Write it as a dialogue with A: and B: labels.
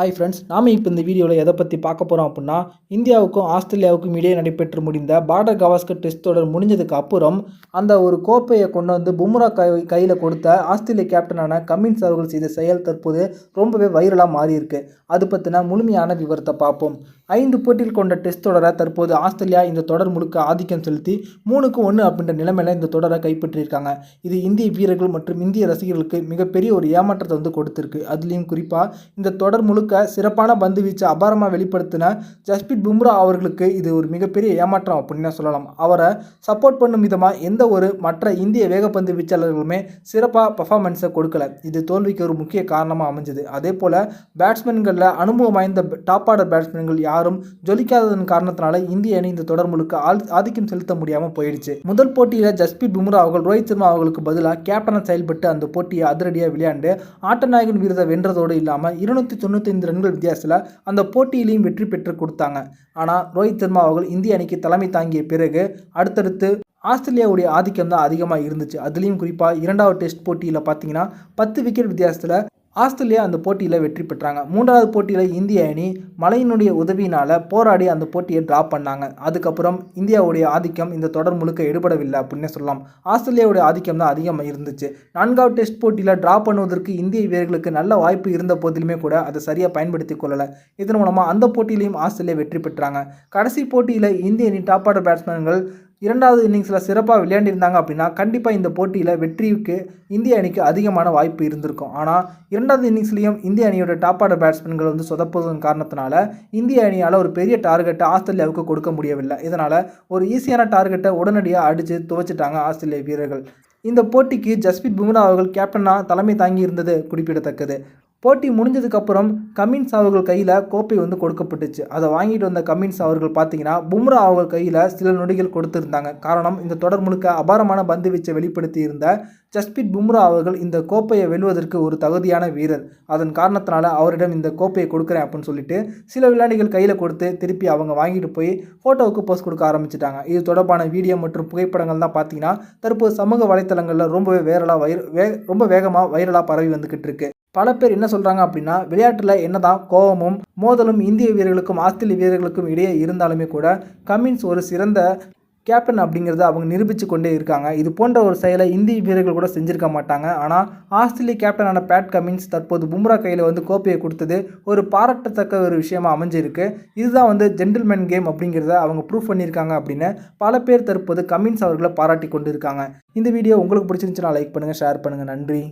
A: Hi friends நாம் இப்போ இந்த வீடியோவில் எதை பற்றி பார்க்க போகிறோம் அப்படின்னா இந்தியாவுக்கும் ஆஸ்திரேலியாவுக்கும் இடையே நடைபெற்று முடிந்த பார்டர் கவாஸ்கர் டெஸ்ட் தொடர் முடிஞ்சதுக்கு அப்புறம் அந்த ஒரு கோப்பையை கொண்டு வந்து பும்ரா கை கையில் கொடுத்த ஆஸ்திரேலிய கேப்டனான கமின்ஸ் அவர்கள் செய்த செயல் தற்போது ரொம்பவே வைரலாக மாறியிருக்கு. அது பற்றின முழுமையான விவரத்தை பார்ப்போம். ஐந்து போட்டியில் கொண்ட டெஸ்ட் தொடரை தற்போது ஆஸ்திரேலியா இந்த தொடர் முழுக்க ஆதிக்கம் செலுத்தி மூணுக்கு ஒன்று அப்படின்ற நிலைமையில் இந்த தொடரை கைப்பற்றியிருக்காங்க. இது இந்திய வீரர்கள் மற்றும் இந்திய ரசிகர்களுக்கு மிகப்பெரிய ஒரு ஏமாற்றத்தை வந்து கொடுத்துருக்கு. அதுலேயும் குறிப்பாக இந்த தொடர் முழுக்க சிறப்பான பந்து வீச்சை அபாரமாக வெளிப்படுத்தின ஜஸ்பித் பும்ரா அவர்களுக்கு இது ஒரு மிகப்பெரிய ஏமாற்றம் அப்படின்னு சொல்லலாம். அவரை சப்போர்ட் பண்ணும் விதமாக எந்த ஒரு மற்ற இந்திய வேகப்பந்து வீச்சாளர்களுமே சிறப்பாக பர்ஃபார்மன்ஸை கொடுக்கல. இது தோல்விக்கு ஒரு முக்கிய காரணமாக அமைஞ்சது. அதே போல் பேட்ஸ்மேன்களில் அனுபவம் வாய்ந்த டாப் ஆர்டர் பேட்ஸ்மேன்கள் யாரும் ஜொலிக்காததன் காரணத்தினால இந்திய அணி இந்த தொடர் முழுக்க ஆதிக்கம் செலுத்த முடியாமல் போயிடுச்சு. முதல் போட்டியில் ஜஸ்பித் பும்ரா அவர்கள் ரோஹித் சர்மா அவர்களுக்கு பதிலாக கேப்டனாக செயல்பட்டு அந்த போட்டியை அதிரடியாக விளையாண்டு ஆட்டநாயகன் விருதை வென்றதோடு இல்லாமல் இருநூத்தி இருபத்தைந்து ரன்கள் வித்தியாசத்தில் அந்த போட்டியிலையும் வெற்றி பெற்று கொடுத்தாங்க. ஆனால் ரோஹித் சர்மா அவர்கள் இந்திய அணிக்கு தலைமை தாங்கிய பிறகு அடுத்தடுத்து ஆஸ்திரேலியாவுடைய ஆதிக்கம் தான் அதிகமாக இருந்துச்சு. அதுலேயும் குறிப்பாக இரண்டாவது டெஸ்ட் போட்டியில் பார்த்தீங்கன்னா பத்து விக்கெட் வித்தியாசத்தில் ஆஸ்திரேலியா அந்த போட்டியில் வெற்றி பெற்றாங்க. மூன்றாவது போட்டியில் இந்திய அணி மழையினுடைய உதவியினால் போராடி அந்த போட்டியை ட்ரா பண்ணாங்க. அதுக்கப்புறம் இந்தியாவுடைய ஆதிக்கம் இந்த தொடர் முழுக்க எடுபடவில்லை அப்படின்னே சொல்லலாம். ஆஸ்திரேலியாவுடைய ஆதிக்கம் தான் அதிகமாக இருந்துச்சு. நான்காவது டெஸ்ட் போட்டியில் ட்ரா பண்ணுவதற்கு இந்திய வீரர்களுக்கு நல்ல வாய்ப்பு இருந்த போதிலுமே கூட அதை சரியாக பயன்படுத்தி கொள்ளலை. இதன் மூலமாக அந்த போட்டியிலையும் ஆஸ்திரேலியா வெற்றி பெற்றாங்க. கடைசி போட்டியில் இந்திய அணி டாப் ஆர்டர் பேட்ஸ்மேன்கள் இரண்டாவது இன்னிங்ஸில் சிறப்பாக விளையாண்டிருந்தாங்க அப்படின்னா கண்டிப்பாக இந்த போட்டியில் வெற்றிக்கு இந்திய அணிக்கு அதிகமான வாய்ப்பு இருந்திருக்கும். ஆனால் இரண்டாவது இன்னிங்ஸ்லேயும் இந்திய அணியோட டாப் ஆர்டர் பேட்ஸ்மேன்கள் வந்து சொதப்புவதன் காரணத்தினால இந்திய அணியால் ஒரு பெரிய டார்கெட்டை ஆஸ்திரேலியாவுக்கு கொடுக்க முடியவில்லை. இதனால் ஒரு ஈஸியான டார்கெட்டை உடனடியாக அடித்து துவச்சிட்டாங்க ஆஸ்திரேலிய வீரர்கள். இந்த போட்டிக்கு ஜஸ்பித் பும்ரா அவர்கள் கேப்டனாக தலைமை தாங்கி இருந்தது குறிப்பிடத்தக்கது. போட்டி முடிஞ்சதுக்கப்புறம் கமின்ஸ் அவர்கள் கையில் கோப்பை வந்து கொடுக்கப்பட்டுச்சு. அதை வாங்கிட்டு வந்த கமின்ஸ் அவர்கள் பார்த்தீங்கன்னா பும்ரா அவர்கள் கையில் சில நொடிகள் கொடுத்துருந்தாங்க. காரணம் இந்த தொடர் முழுக்க அபாரமான பந்து வீச்சை வெளிப்படுத்தி இருந்த ஜஸ்பித் பும்ரா அவர்கள் இந்த கோப்பையை வெல்வதற்கு ஒரு தகுதியான வீரர். அதன் காரணத்தினால அவரிடம் இந்த கோப்பையை கொடுக்குறேன் அப்படின்னு சொல்லிட்டு சில விளையாடிகள் கையில் கொடுத்து திருப்பி அவங்க வாங்கிட்டு போய் ஃபோட்டோவுக்கு போஸ்ட் கொடுக்க ஆரம்பிச்சிட்டாங்க. இது தொடர்பான வீடியோ மற்றும் புகைப்படங்கள் தான் பார்த்தீங்கன்னா தற்போது சமூக வலைத்தளங்களில் ரொம்பவே வைரலாக வைர வே ரொம்ப வேகமாக வைரலாக பரவி வந்துக்கிட்டு இருக்கு. பல பேர் என்ன சொல்கிறாங்க அப்படின்னா விளையாட்டில் என்னதான் கோபமும் மோதலும் இந்திய வீரர்களுக்கும் ஆஸ்திரேலிய வீரர்களுக்கும் இடையே இருந்தாலுமே கூட கமின்ஸ் ஒரு சிறந்த கேப்டன் அப்படிங்கிறத அவங்க நிரூபித்து கொண்டே இருக்காங்க. இது போன்ற ஒரு செயலை இந்திய வீரர்கள் கூட செஞ்சிருக்க மாட்டாங்க. ஆனால் ஆஸ்திரேலிய கேப்டனான பேட் கமின்ஸ் தற்போது பும்ரா கையில் வந்து கோப்பையை கொடுத்தது ஒரு பாராட்டத்தக்க ஒரு விஷயமாக அமைஞ்சிருக்கு. இதுதான் வந்து ஜென்டில்மேன் கேம் அப்படிங்கிறத அவங்க ப்ரூவ் பண்ணியிருக்காங்க அப்படின்னு பல பேர் தற்போது கமின்ஸ் அவர்களை பாராட்டி கொண்டு இருக்காங்க இந்த வீடியோ உங்களுக்கு பிடிச்சிருந்துச்சுன்னா லைக் பண்ணுங்கள் ஷேர் பண்ணுங்கள் நன்றி.